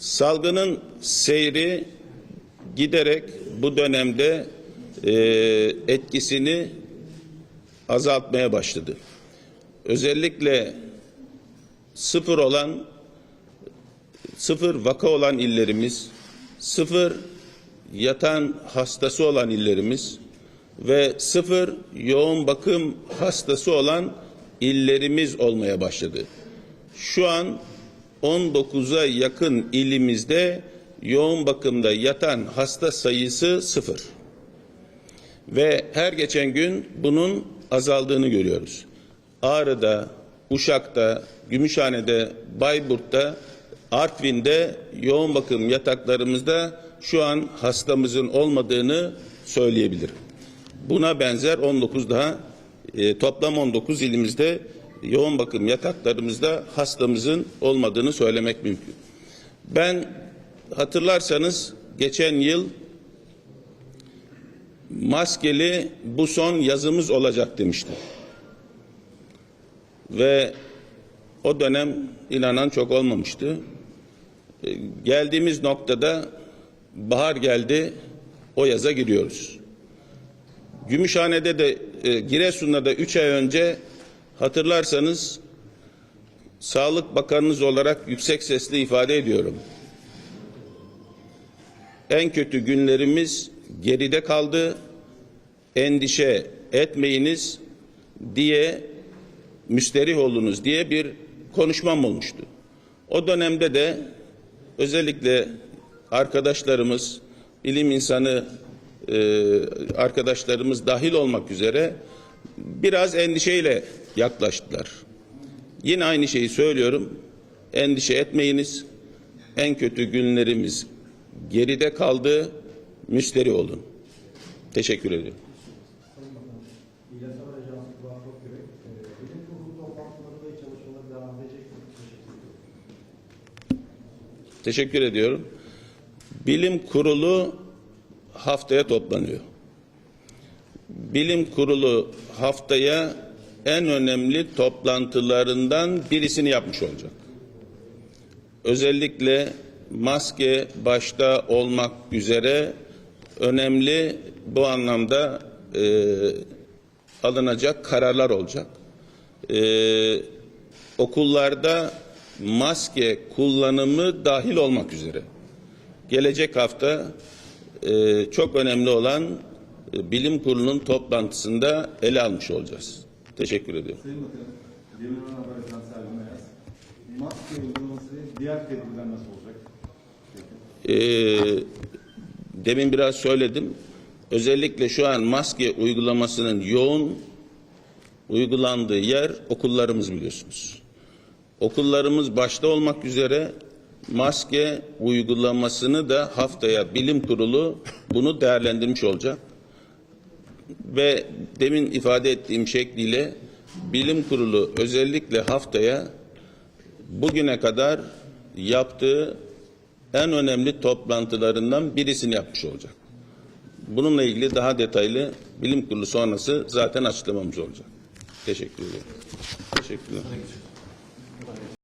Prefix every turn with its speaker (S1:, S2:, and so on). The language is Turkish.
S1: Salgının seyri giderek bu dönemde e, etkisini azaltmaya başladı. Özellikle sıfır olan sıfır vaka olan illerimiz, sıfır yatan hastası olan illerimiz ve sıfır yoğun bakım hastası olan illerimiz olmaya başladı. Şu an 19'a yakın ilimizde yoğun bakımda yatan hasta sayısı sıfır. Ve her geçen gün bunun azaldığını görüyoruz. Ağrı'da, Uşak'ta, Gümüşhane'de, Bayburt'ta, Artvin'de yoğun bakım yataklarımızda şu an hastamızın olmadığını söyleyebilirim. Buna benzer 19 daha e, toplam 19 ilimizde yoğun bakım yataklarımızda hastamızın olmadığını söylemek mümkün. Ben hatırlarsanız geçen yıl maskeli bu son yazımız olacak demiştim. Ve o dönem inanan çok olmamıştı. E, Geldiğimiz noktada bahar geldi, o yaza giriyoruz. Gümüşhane'de de e, Giresun'da da üç ay önce hatırlarsanız Sağlık Bakanınız olarak yüksek sesle ifade ediyorum. En kötü günlerimiz geride kaldı. Endişe etmeyiniz diye müsterih olunuz diye bir konuşmam olmuştu. O dönemde de özellikle arkadaşlarımız, bilim insanı arkadaşlarımız dahil olmak üzere biraz endişeyle yaklaştılar. Yine aynı şeyi söylüyorum. Endişe etmeyiniz. En kötü günlerimiz geride kaldı. Müsterih olun. Teşekkür ediyorum.
S2: Teşekkür
S1: ediyorum. Bilim kurulu haftaya toplanıyor. Bilim kurulu haftaya en önemli toplantılarından birisini yapmış olacak. Özellikle maske başta olmak üzere önemli bu anlamda e, alınacak kararlar olacak. E, okullarda maske kullanımı dahil olmak üzere. Gelecek hafta e, çok önemli olan bilim kurulunun toplantısında ele almış olacağız. Teşekkür ediyorum.
S3: Sayın Bakanım, Demirhan Haber Ajansı Ergun Ayaz. Maske uygulaması diğer tedbirler nasıl olacak?
S1: Ee, demin biraz söyledim. Özellikle şu an maske uygulamasının yoğun uygulandığı yer okullarımız biliyorsunuz. Okullarımız başta olmak üzere maske uygulamasını da haftaya bilim kurulu bunu değerlendirmiş olacak. Ve demin ifade ettiğim şekliyle bilim kurulu özellikle haftaya bugüne kadar yaptığı en önemli toplantılarından birisini yapmış olacak. Bununla ilgili daha detaylı bilim kurulu sonrası zaten açıklamamız olacak. Teşekkür ederim. Teşekkürler.